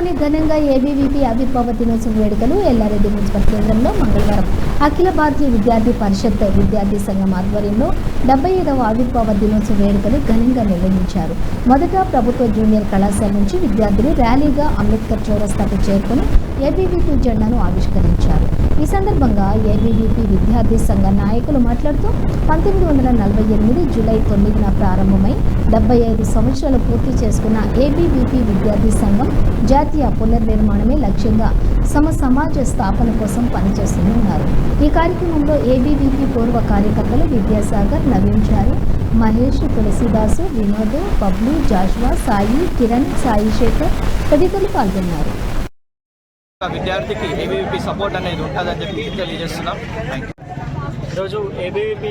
నగరంలోని ఘనంగా ఏబీవీపీ ఆవిర్భావ దినోత్సవ వేడుకలు ఎల్లారెడ్డి మున్సిపల్ కేంద్రంలో మంగళవారం. అఖిల భారతీయ విద్యార్థి పరిషత్ విద్యార్థి సంఘం ఆధ్వర్యంలో డెబ్బై ఐదవ ఆవిర్భావ దినోత్సవ వేడుకలు ఘనంగా నిర్వహించారు. మొదట ప్రభుత్వ జూనియర్ కళాశాల నుంచి విద్యార్థులు ర్యాలీగా అంబేద్కర్ చౌరస్తాకు చేరుకుని ఏబీవీపీ జెండాను ఆవిష్కరించారు. ఈ సందర్భంగా ఏబీవీపీ విద్యార్థి సంఘ నాయకులు మాట్లాడుతూ పంతొమ్మిది వందల నలభై ఎనిమిది జూలై తొమ్మిదిన ప్రారంభమై డెబ్బై ఐదు సంవత్సరాలు పూర్తి చేసుకున్న ఏబీవీపీ విద్యార్థి సంఘం జాతీయ పునర్నిర్మాణమే లక్ష్యంగా సమ సమాజ స్థాపన కోసం పనిచేస్తున్నారు ఈ కార్యక్రమంలో ఏబీవీపీ పూర్వ కార్యకర్తలు విద్యాసాగర్ నవీన్ మహేష్ తులసిదాసు వినోద్ బబ్లు జాష్వా సాయి కిరణ్ సాయి శేఖర్ తదితరులు పాల్గొన్నారు. విద్యార్థికి ఏబీవీపీ సపోర్ట్ అనేది ఉంటుందని చెప్పి తెలియజేస్తున్నాం. ఈరోజు ఏబీవీపీ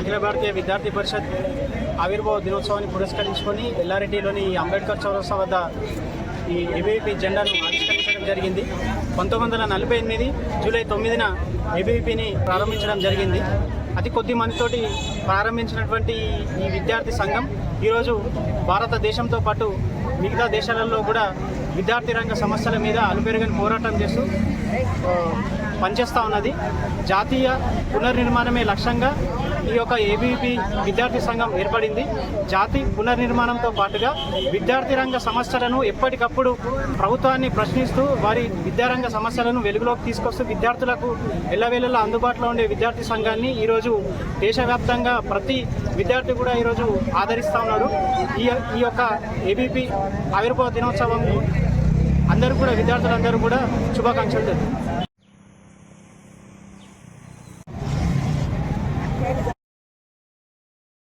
అఖిల భారతీయ విద్యార్థి పరిషత్ ఆవిర్భావ దినోత్సవాన్ని పురస్కరించుకొని ఎల్లారెడ్డిలోని అంబేద్కర్ చౌరస్తా వద్ద ఈ ఏబీవీపీ జెండాను ఆవిష్కరించడం జరిగింది. పంతొమ్మిది వందల నలభై ఎనిమిది జూలై తొమ్మిదిన ఏబీవీపీని ప్రారంభించడం జరిగింది. అతి కొద్ది మందితోటి ప్రారంభించినటువంటి ఈ విద్యార్థి సంఘం ఈరోజు భారతదేశంతో పాటు మిగతా దేశాలలో కూడా విద్యార్థి రంగ సమస్యల మీద అలుపెరుగని పోరాటం చేస్తూ పనిచేస్తూ ఉన్నది. జాతీయ పునర్నిర్మాణమే లక్ష్యంగా ఈ యొక్క ఏబీపీ విద్యార్థి సంఘం ఏర్పడింది. జాతి పునర్నిర్మాణంతో పాటుగా విద్యార్థి రంగ సమస్యలను ఎప్పటికప్పుడు ప్రభుత్వాన్ని ప్రశ్నిస్తూ వారి విద్యారంగ సమస్యలను వెలుగులోకి తీసుకొస్తూ విద్యార్థులకు ఎల్లవేళలా అందుబాటులో ఉండే విద్యార్థి సంఘాన్ని ఈరోజు దేశవ్యాప్తంగా ప్రతి విద్యార్థి కూడా ఈరోజు ఆదరిస్తూ ఉన్నాడు. ఈ ఈ యొక్క ఏబీపీ ఆవిర్భావ దినోత్సవం అందరూ కూడా విద్యార్థులందరూ కూడా శుభాకాంక్షలు తెలుపుతున్నారు